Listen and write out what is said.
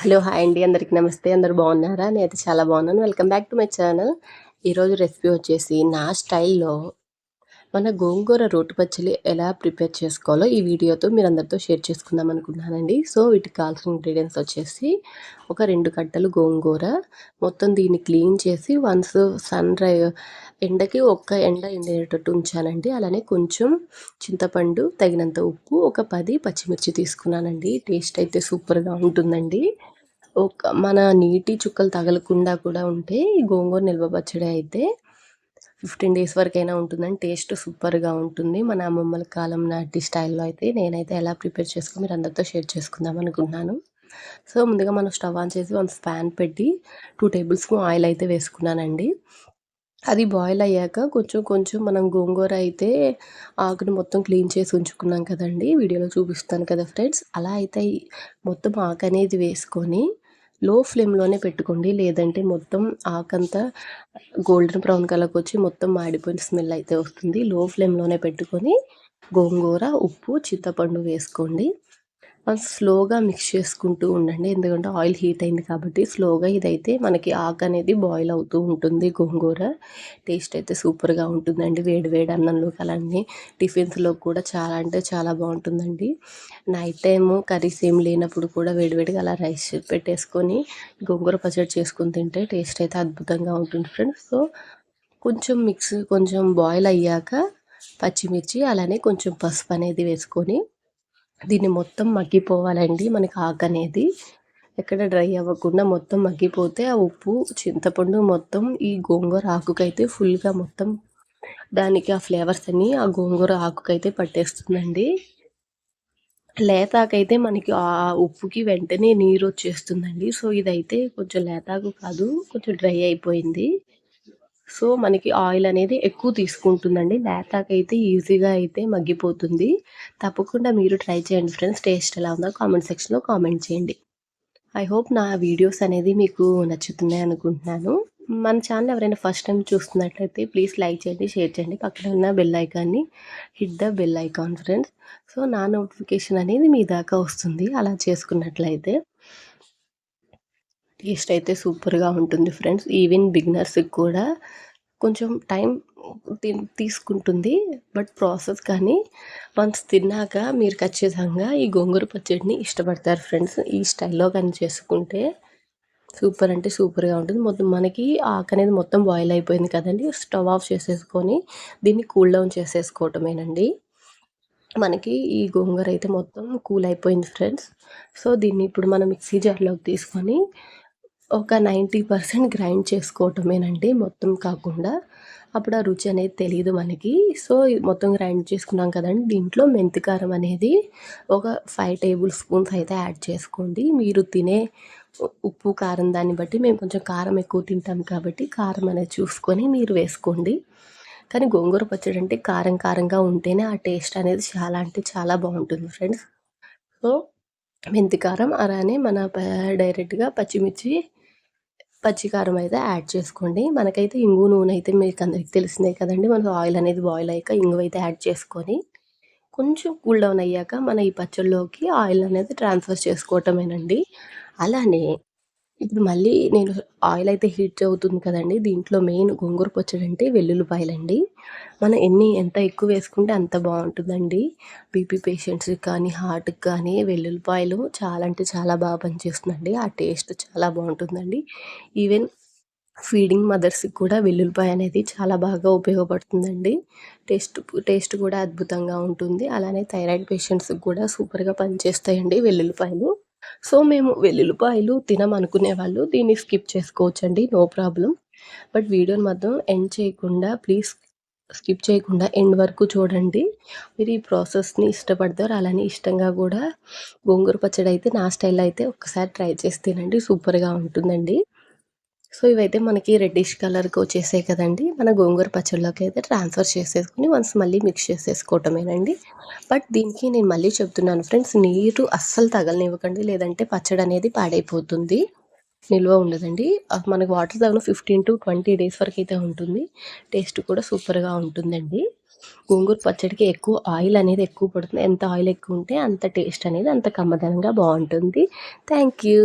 Hello hi అండి. అందరికీ నమస్తే. అందరు బాగున్నారా? నేనైతే చాలా బాగున్నాను. Welcome back to my channel. ఈరోజు రెసిపీ వచ్చేసి నా స్టైల్లో మన గోంగూర రోటి పచ్చడి ఎలా ప్రిపేర్ చేసుకోవాలో ఈ వీడియోతో మీరు అందరితో షేర్ చేసుకుందాం అనుకుంటున్నానండి. సో వీటికి కావాల్సిన ఇంగ్రీడియంట్స్ వచ్చేసి ఒక రెండు కట్టలు గోంగూర. మొత్తం దీన్ని క్లీన్ చేసి వన్స్ సన్ డ్రై ఎండకి ఒక్క ఎండ ఎండేటట్టు ఉంచానండి. అలానే కొంచెం చింతపండు తగినంత ఉప్పు ఒక పది పచ్చిమిర్చి తీసుకున్నానండి. టేస్ట్ అయితే సూపర్గా ఉంటుందండి. ఒక మన నీటి చుక్కలు తగలకుండా కూడా ఉంటే గోంగూర నిల్వ పచ్చడి అయితే ఫిఫ్టీన్ డేస్ వరకైనా ఉంటుందని టేస్ట్ సూపర్గా ఉంటుంది. మన అమ్మమ్మల కాలం నాటి స్టైల్లో అయితే నేనైతే ఎలా ప్రిపేర్ చేసుకుని మీరు అందరితో షేర్ చేసుకుందాం అనుకున్నాను సో ముందుగా మనం స్టవ్ ఆన్ చేసి వన్ స్పాన్ పెట్టి టూ టేబుల్ స్పూన్ ఆయిల్ అయితే వేసుకున్నానండి. అది బాయిల్ అయ్యాక కొంచెం కొంచెం మనం గోంగూర అయితే ఆకుని మొత్తం క్లీన్ చేసి ఉంచుకున్నాం కదండి. వీడియోలో చూపిస్తాను కదా ఫ్రెండ్స్. అలా అయితే మొత్తం ఆకు అనేది వేసుకొని లో ఫ్లేమ్లోనే పెట్టుకోండి. లేదంటే మొత్తం ఆకంతా గోల్డెన్ బ్రౌన్ కలర్కి వచ్చి మొత్తం మాడిపోయిన స్మెల్ అయితే వస్తుంది. లో ఫ్లేమ్లోనే పెట్టుకొని గోంగూర ఉప్పు చింతపండు వేసుకోండి. స్లోగా మిక్స్ చేసుకుంటూ ఉండండి. ఎందుకంటే ఆయిల్ హీట్ అయింది కాబట్టి స్లోగా ఇదైతే మనకి ఆకు అనేది బాయిల్ అవుతూ ఉంటుంది గోంగూర. టేస్ట్ అయితే సూపర్గా ఉంటుందండి. వేడి వేడి అన్నంలో అలానే టిఫిన్స్లో కూడా చాలా అంటే చాలా బాగుంటుందండి. నైట్ టైము కర్రీస్ ఏం లేనప్పుడు కూడా వేడివేడిగా అలా రైస్ పెట్టేసుకొని గోంగూర పచ్చడి చేసుకుని తింటే టేస్ట్ అయితే అద్భుతంగా ఉంటుంది ఫ్రెండ్స్ సో కొంచెం మిక్స్ కొంచెం బాయిల్ అయ్యాక పచ్చిమిర్చి అలానే కొంచెం పసుపు అనేది వేసుకొని దీన్ని మొత్తం మగ్గిపోవాలండి మనకి ఆకు అనేది ఎక్కడ డ్రై అవ్వకుండా మొత్తం మగ్గిపోతే ఆ ఉప్పు చింతపండు మొత్తం ఈ గోంగూర ఆకుకైతే ఫుల్గా మొత్తం దానికి ఆ ఫ్లేవర్స్ అన్ని ఆ గోంగూర ఆకుకైతే పట్టేస్తుందండి. లేతాకైతే మనకి ఆ ఉప్పుకి వెంటనే నీరు వచ్చేస్తుందండి. సో ఇదైతే కొంచెం లేతాకు కాదు కొంచెం డ్రై అయిపోయింది. సో మనకి ఆయిల్ అనేది ఎక్కువ తీసుకుంటుందండి. లేతాకైతే ఈజీగా అయితే మగ్గిపోతుంది. తప్పకుండా మీరు ట్రై చేయండి ఫ్రెండ్స్. టేస్ట్ ఎలా ఉందో కామెంట్ సెక్షన్లో కామెంట్ చేయండి. ఐ హోప్ నా వీడియోస్ అనేది మీకు నచ్చుతున్నాయి అనుకుంటున్నాను. మన ఛానల్ ఎవరైనా ఫస్ట్ టైం చూస్తున్నట్లయితే ప్లీజ్ లైక్ చేయండి షేర్ చేయండి. పక్కన ఉన్న బెల్ ఐకాన్ని hit the bell icon friends. So నా నోటిఫికేషన్ అనేది మీ దాకా వస్తుంది. అలా చేసుకున్నట్లయితే టేస్ట్ అయితే సూపర్గా ఉంటుంది ఫ్రెండ్స్. ఈవెన్ బిగినర్స్కి కూడా కొంచెం టైం తీసుకుంటుంది. బట్ ప్రాసెస్ కానీ వన్స్ తిన్నాక మీరు ఖచ్చితంగా ఈ గోంగూర పచ్చడిని ఇష్టపడతారు ఫ్రెండ్స్. ఈ స్టైల్లో కానీ చేసుకుంటే సూపర్ అంటే సూపర్గా ఉంటుంది. మొత్తం మనకి ఆకు అనేది మొత్తం బాయిల్ అయిపోయింది కదండి. స్టవ్ ఆఫ్ చేసేసుకొని దీన్ని కూల్ డౌన్ చేసేసుకోవటమేనండి. మనకి ఈ గోంగూర అయితే మొత్తం కూల్ అయిపోయింది ఫ్రెండ్స్. సో దీన్ని ఇప్పుడు మనం మిక్సీ జార్లోకి తీసుకొని ఒక నైంటీ పర్సెంట్ గ్రైండ్ చేసుకోవటమేనండి మొత్తం కాకుండా. అప్పుడు ఆ రుచి అనేది తెలియదు మనకి. సో మొత్తం గ్రైండ్ చేసుకున్నాం కదండి. దీంట్లో మెంతికారం అనేది ఒక ఫైవ్ టేబుల్ స్పూన్స్ అయితే యాడ్ చేసుకోండి. మీరు తినే ఉప్పు కారం దాన్ని బట్టి మేము కొంచెం కారం ఎక్కువ తింటాం కాబట్టి కారం అనేది చూసుకొని మీరు వేసుకోండి. కానీ గోంగూర పచ్చడి అంటే కారం కారంగా ఉంటేనే ఆ టేస్ట్ అనేది చాలా అంటే చాలా బాగుంటుంది ఫ్రెండ్స్. సో మెంతికారం అలానే మన డైరెక్ట్గా పచ్చిమిర్చి పచ్చికారం అయితే యాడ్ చేసుకోండి. మనకైతే ఇంగు నూనె అయితే మీకు అందరికి తెలిసిందే కదండి. మనకు ఆయిల్ అనేది బాయిల్ అయ్యాక ఇంగు అయితే యాడ్ చేసుకొని కొంచెం కూల్ డౌన్ అయ్యాక మన ఈ పచ్చళ్ళలోకి ఆయిల్ అనేది ట్రాన్స్ఫర్ చేసుకోవటమేనండి. అలానే ఇప్పుడు మళ్ళీ నేను ఆయిల్ అయితే హీట్ అవుతుంది కదండి. దీంట్లో మెయిన్ గోంగూర పచ్చడి అంటే వెల్లుల్లిపాయలండి. మనం ఎన్ని ఎంత ఎక్కువ వేసుకుంటే అంత బాగుంటుందండి. బీపీ పేషెంట్స్కి కానీ హార్ట్కి కానీ వెల్లుల్లిపాయలు చాలా అంటే చాలా బాగా పనిచేస్తుందండి. ఆ టేస్ట్ చాలా బాగుంటుందండి. ఈవెన్ ఫీడింగ్ మదర్స్కి కూడా వెల్లుల్లిపాయ అనేది చాలా బాగా ఉపయోగపడుతుందండి. టేస్ట్ టేస్ట్ కూడా అద్భుతంగా ఉంటుంది. అలానే థైరాయిడ్ పేషెంట్స్కి కూడా సూపర్గా పనిచేస్తాయండి వెల్లుల్లిపాయలు. సో మేము వెల్లుల్లిపాయలు తినమనుకునే వాళ్ళు దీన్ని స్కిప్ చేసుకోవచ్చండి. No problem. బట్ వీడియోని మాత్రం ఎండ్ చేయకుండా ప్లీజ్ స్కిప్ చేయకుండా ఎండ్ వరకు చూడండి. మీరు ఈ ప్రాసెస్ని ఇష్టపడతారు అలానే ఇష్టంగా కూడా గోంగూర పచ్చడి అయితే నా స్టైల్లో అయితే ఒకసారి ట్రై చేసి తినండి. సూపర్గా ఉంటుందండి. సో ఇవైతే మనకి రెడ్డిష్ కలర్కి వచ్చేసాయి కదండి. మన గోంగూర పచ్చడిలోకి అయితే ట్రాన్స్ఫర్ చేసేసుకుని వన్స్ మళ్ళీ మిక్స్ చేసేసుకోవటమేనండి. బట్ దీనికి నేను మళ్ళీ చెప్తున్నాను ఫ్రెండ్స్ నీరు అస్సలు తగలనివ్వకండి. లేదంటే పచ్చడి అనేది పాడైపోతుంది. నిల్వ ఉండదండి. మనకి వాటర్ తగిన ఫిఫ్టీన్ టు ట్వంటీ డేస్ వరకు అయితే ఉంటుంది. టేస్ట్ కూడా సూపర్గా ఉంటుందండి. గోంగూర పచ్చడికి ఎక్కువ ఆయిల్ అనేది ఎక్కువ పడుతుంది. ఎంత ఆయిల్ ఎక్కువ ఉంటే అంత టేస్ట్ అనేది అంత కమ్మదనంగా బాగుంటుంది. Thank you